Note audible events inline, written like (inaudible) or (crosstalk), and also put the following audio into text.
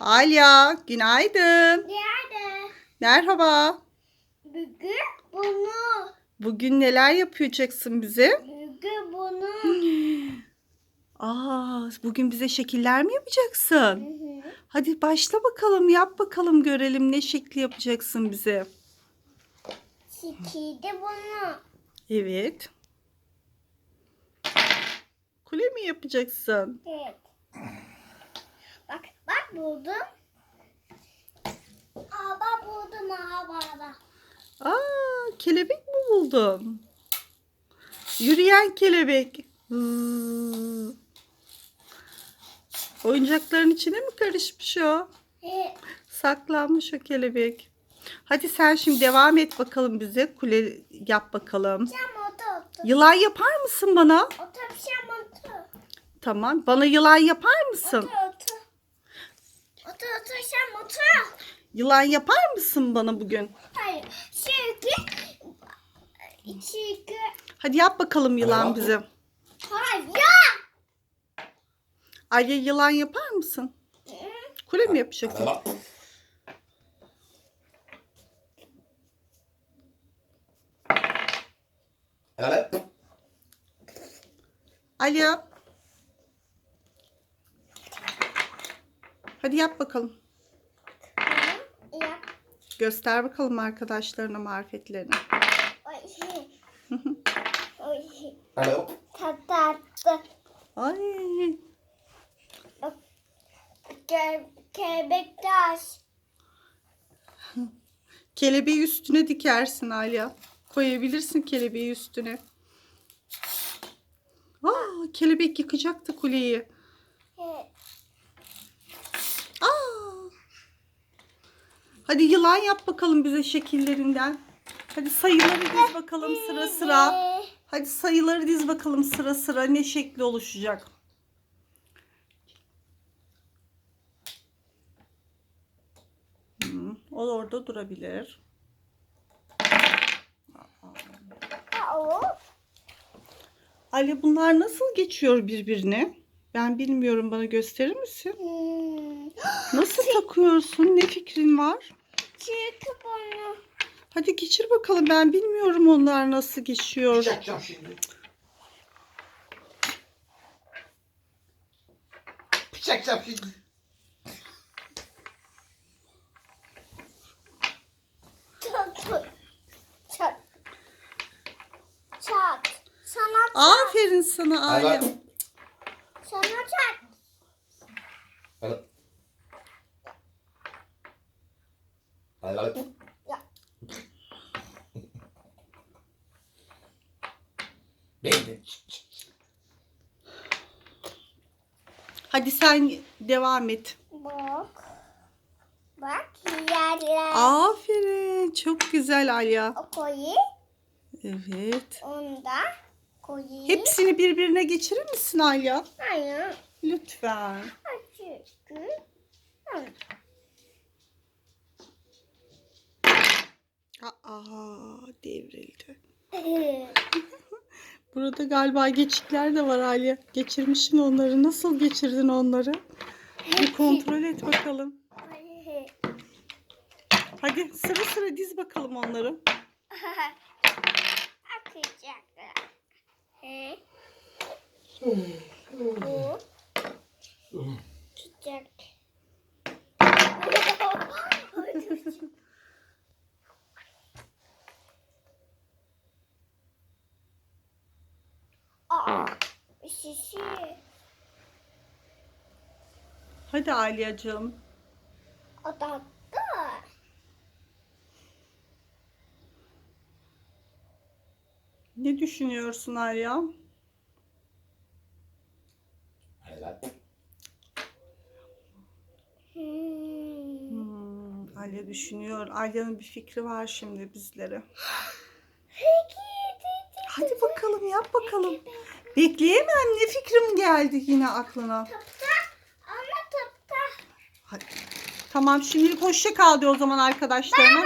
Alya, günaydın. Nerede? Merhaba. Bugün bunu. Bugün neler yapacaksın bize? Bugün bunu. (gasps) Aa, bugün bize şekiller mi yapacaksın? Hı hı. Hadi başla bakalım, yap bakalım görelim ne şekli yapacaksın bize. Şekilde bunu. Evet. Kule mi yapacaksın? Evet. Bak buldum. Aa bak buldum aa baba. Aa, kelebek mi buldun? Yürüyen kelebek. Zzzz. Oyuncakların içine mi karışmış o? Evet. Saklanmış o kelebek. Hadi sen şimdi devam et bakalım bize. Kule yap bakalım. Sen otur otur. Yılan yapar mısın bana? Otur sen otur. Tamam. Bana yılan yapar mısın? Otur otur sen otur. Yılan yapar mısın bana bugün? Hayır. Çünkü çünkü Hadi yap bakalım yılan bize. hayır. Ayya yılan yapar mısın? Kule mi yapacaksın? Alya. Hadi yap bakalım. Göster bakalım arkadaşlarına marifetlerini. Evet. (laughs) Tatlı. Ay. Ke Kebektaş. (laughs) Kelebeği üstüne dikersin Alya. Koyabilirsin kelebeği üstüne. Aa, kelebek yıkacaktı kuleyi. Evet. Hadi yılan yap bakalım bize şekillerinden. Hadi sayıları diz bakalım sıra sıra. Hadi sayıları diz bakalım sıra sıra ne şekli oluşacak. Hmm, o orada durabilir. Ali bunlar nasıl geçiyor birbirine? Ben bilmiyorum bana gösterir misin? Hmm. Nasıl takıyorsun? Ne fikrin var? Çünkü bunu. Hadi geçir bakalım. Ben bilmiyorum onlar nasıl geçiyor. Çakacağım şimdi. Çakacağım şimdi. Çat. Çat. Çat. Sana. Aferin sana. Evet. Sana çat. Evet. Beğendin. Hadi sen devam et. Bak. Bak yerler. Aferin. Çok güzel Alya. O koyu. Evet. Onda koyu. Hepsini birbirine geçirir misin Alya? Hayır. Lütfen. Çünkü. Aa, devrildi. (laughs) Burada galiba geçikler de var Alya. Geçirmişsin onları. Nasıl geçirdin onları? Bir kontrol et bakalım. Hadi sıra sıra diz bakalım onları. (laughs) Akacaklar. He. Bu. Tutacak. (laughs) şişi. Hadi Alyacığım. O da Ne düşünüyorsun Alya? Evet. Hmm. Hmm, Alya düşünüyor. Alya'nın bir fikri var şimdi bizlere. (gasps) Hadi bakalım yap bakalım. Bekleyemem ne fikrim geldi yine aklına. Topta. Ama topta. Hadi. Tamam şimdilik hoşça kal de o zaman arkadaşlarına.